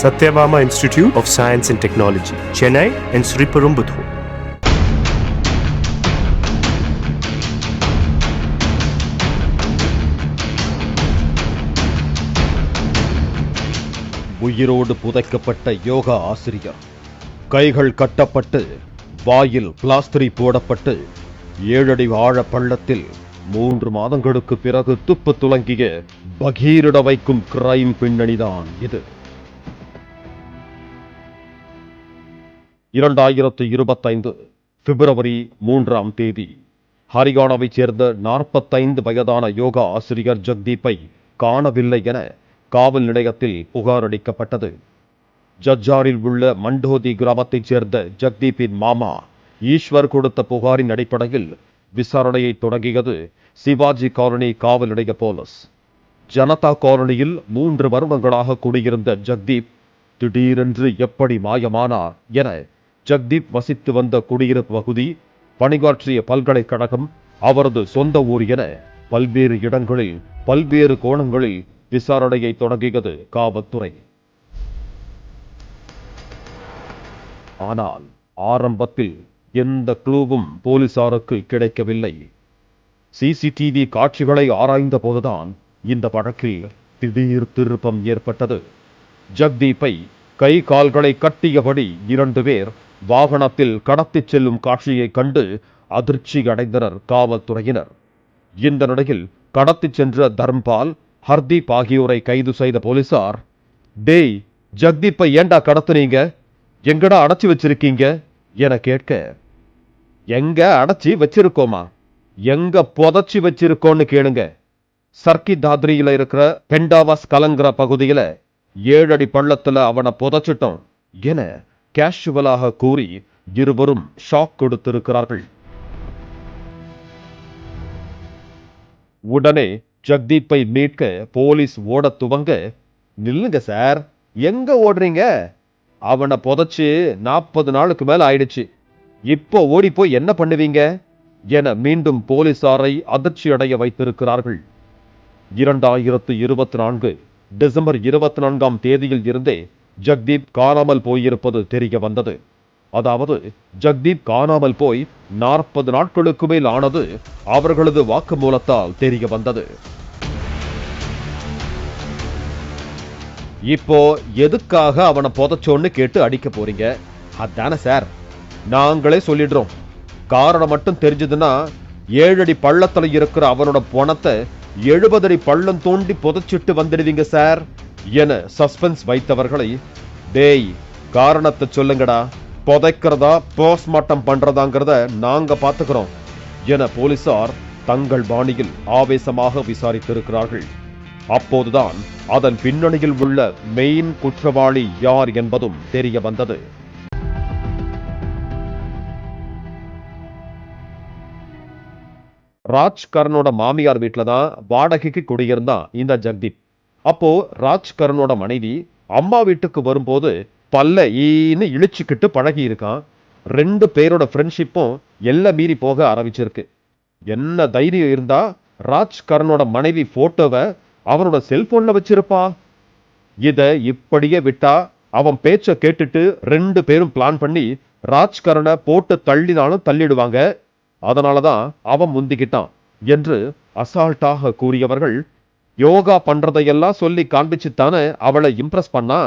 Sathyabama institute of science and technology Chennai and Sriperumbudur உயிரோடு புதைக்கப்பட்ட யோகா ஆசிரியர். கைகள் கட்டப்பட்டு வாயில் பிளாஸ்டரி போடப்பட்டு ஏழடி ஆழ பள்ளத்தில் மூன்று மாதங்களுக்கு பிறகு துப்பு துலங்கிய பகீரிட வைக்கும் கிரைம் பின்னணிதான் இது. இரண்டாயிரத்து இருபத்தைந்து பிப்ரவரி மூன்றாம் தேதி. ஹரியானாவைச் சேர்ந்த நாற்பத்தைந்து வயதான யோகா ஆசிரியர் ஜக்தீப்பை காணவில்லை என காவல் நிலையத்தில் புகார் அளிக்கப்பட்டது. ஜஜ்ஜாரில் உள்ள மண்டோதி கிராமத்தைச் சேர்ந்த ஜக்தீப்பின் மாமா ஈஸ்வர் கொடுத்த புகாரின் அடிப்படையில் விசாரணையை தொடங்கியது சிவாஜி காலனி காவல் நிலைய போலீஸ். ஜனதா காலனியில் மூன்று வருடங்களாக குடியிருந்த ஜக்தீப் திடீரென்று எப்படி மாயமானார் என ஜக்தீப் வசித்து வந்த குடியிருப்பு பகுதி பணிகாற்றிய பல்கலைக்கழகம் அவரது சொந்த ஊர் என பல்வேறு இடங்களில் பல்வேறு கோணங்களில் விசாரணையை தொடங்கியது காவல்துறை. ஆனால் ஆரம்பத்தில் எந்த க்ளூவும் போலீசாருக்கு கிடைக்கவில்லை. சிசிடிவி காட்சிகளை ஆராய்ந்த போதுதான் இந்த வழக்கில் திடீர் திருப்பம் ஏற்பட்டது. ஜக்தீப்பை கை கால்களை கட்டியபடி இரண்டு பேர் வாகனத்தில் கடத்திச் செல்லும் காட்சியை கண்டு அதிர்ச்சி அடைந்தனர் காவல்துறையினர். இந்த நிலையில் கடத்திச் சென்ற தர்ம்பால் ஹர்தீப் ஆகியோரை கைது செய்த போலீசார் டேய் ஜக்தீப்பை ஏண்டா கடத்துனீங்க? எங்கடா அடைச்சி வச்சிருக்கீங்க? என கேட்க எங்க அடைச்சி வச்சிருக்கோமா? எங்க புதைச்சி வச்சிருக்கோன்னு கேளுங்க. சர்க்கி தாத்ரியில இருக்கிற பெண்டாவாஸ் கலங்கிற பகுதியில ஏழடி பள்ளத்துல அவனை புதைச்சிட்டோம் என கேஷுவலாக கூறி இருவரும் ஷாக் கொடுத்திருக்கிறார்கள். உடனே ஜக்தீப்பை மீட்க போலீஸ் ஓட துவங்க நில்லுங்க சார் எங்க ஓடுறீங்க? அவனை புதைச்சு நாற்பது நாளுக்கு மேல ஆயிடுச்சு. இப்போ ஓடி போய் என்ன பண்ணுவீங்க? என மீண்டும் போலீசாரை அதிர்ச்சி அடைய வைத்திருக்கிறார்கள். இரண்டாயிரத்து இருபத்தி நான்கு டிசம்பர் இருபத்தி நான்காம் தேதியில் இருந்தே ஜக்தீப் காணாமல் போயிருப்பது தெரிய வந்தது. அதாவது ஜக்தீப் காணாமல் போய் நாற்பது நாட்களுக்கு மேல் ஆனது அவர்களது வாக்குமூலத்தால் தெரிய வந்தது. இப்போ எதுக்காக அவனை புதைச்சோன்னு கேட்டு அடிக்க போறீங்க? அதானே சார். நாங்களே சொல்லிடுறோம். காரணம் மட்டும் தெரிஞ்சதுன்னா ஏழடி பள்ளத்துல இருக்கிற அவனோட பணத்தை எழுபது அடி பள்ளம் தோண்டி புதைச்சிட்டு வந்துடுவீங்க சார். என சஸ்பென்ஸ் வைத்தவர்களை டேய் காரணத்தை சொல்லுங்கடா. புதைக்கிறதா போஸ்ட்மார்ட்டம் பண்றதாங்கிறத நாங்க பாத்துக்கிறோம் என போலீசார் தங்கள் பாணியில் ஆவேசமாக விசாரித்திருக்கிறார்கள். அப்போதுதான் அதன் பின்னணியில் உள்ள மெயின் குற்றவாளி யார் என்பதும் தெரிய வந்தது. ராஜ்கரனோட மாமியார் வீட்டில் தான் வாடகைக்கு குடியிருந்தான் இந்த ஜெகதீப். அப்போ ராஜ்கரனோட மனைவி அம்மா வீட்டுக்கு வரும்போது பல்ல ஈன்னு இழிச்சுக்கிட்டு பழகி இருக்கான் ரெண்டு பேரோட ஃப்ரெண்ட்ஷிப்பும் எல்லை மீறி போக ஆரம்பிச்சிருக்கு. என்ன தைரியம் இருந்தா ராஜ்கரனோட மனைவி போட்டோவை அவனோட செல்போன்ல வச்சிருப்பா. இதை இப்படியே விட்டா அவன் பேச்சை கேட்டுட்டு ரெண்டு பேரும் பிளான் பண்ணி ராஜ்கரனை போட்டு தள்ளினாலும் தள்ளிடுவாங்க. அதனாலதான் அவன் முந்திக்கிட்டான் என்று அசால்ட்டாக கூறியவர்கள் யோகா பண்றதையெல்லாம் சொல்லி காண்பிச்சு தானே அவளை இம்ப்ரெஸ் பண்ணா?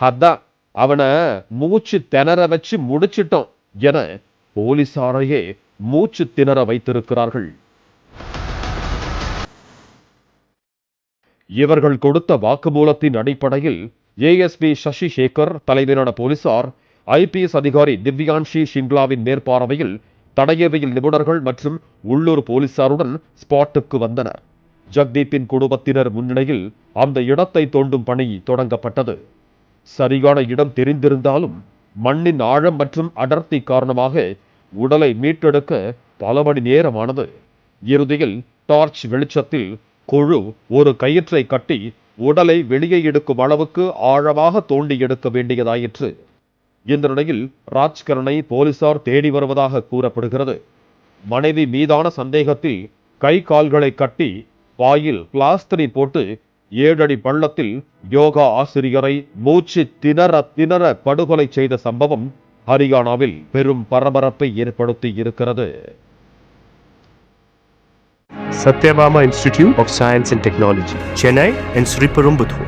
அதான் அவனை மூச்சு திணற வச்சு முடிச்சிட்டோம் என போலீசாரையே மூச்சு திணற வைத்திருக்கிறார்கள். இவர்கள் கொடுத்த வாக்குமூலத்தின் அடிப்படையில் ஏஎஸ்பி சசி சேகர் தலைமையிலான போலீசார் ஐபிஎஸ் அதிகாரி திவ்யான்ஷி ஷிங்லாவின் மேற்பார்வையில் தடையவியல் நிபுணர்கள் மற்றும் உள்ளூர் போலீசாருடன் ஸ்பாட்டுக்கு வந்தனர். ஜக்தீப்பின் குடும்பத்தினர் முன்னிலையில் அந்த இடத்தை தோண்டும் பணி தொடங்கப்பட்டது. சரியான இடம் தெரிந்திருந்தாலும் மண்ணின் ஆழம் மற்றும் அடர்த்தி காரணமாக உடலை மீட்டெடுக்க பல மணி நேரமானது. இறுதியில் டார்ச் வெளிச்சத்தில் குழு ஒரு கயிற்றை கட்டி உடலை வெளியே எடுக்கும் அளவுக்கு ஆழமாக தோண்டி எடுக்க வேண்டியதாயிற்று. இந்த நிலையில் ராஜ்கரனை போலீசார் தேடி வருவதாக கூறப்படுகிறது. மனைவி மீதான சந்தேகத்தில் கை கால்களை கட்டி வாயில் பிளாஸ்டரை போட்டு ஏழடி பள்ளத்தில் யோகா ஆசிரியரை மூச்சு திணற திணற படுகொலை செய்த சம்பவம் ஹரியானாவில் பெரும் பரபரப்பை ஏற்படுத்தி இருக்கிறது Satyabama Institute of Science and Technology, Chennai and Sriperumbudur.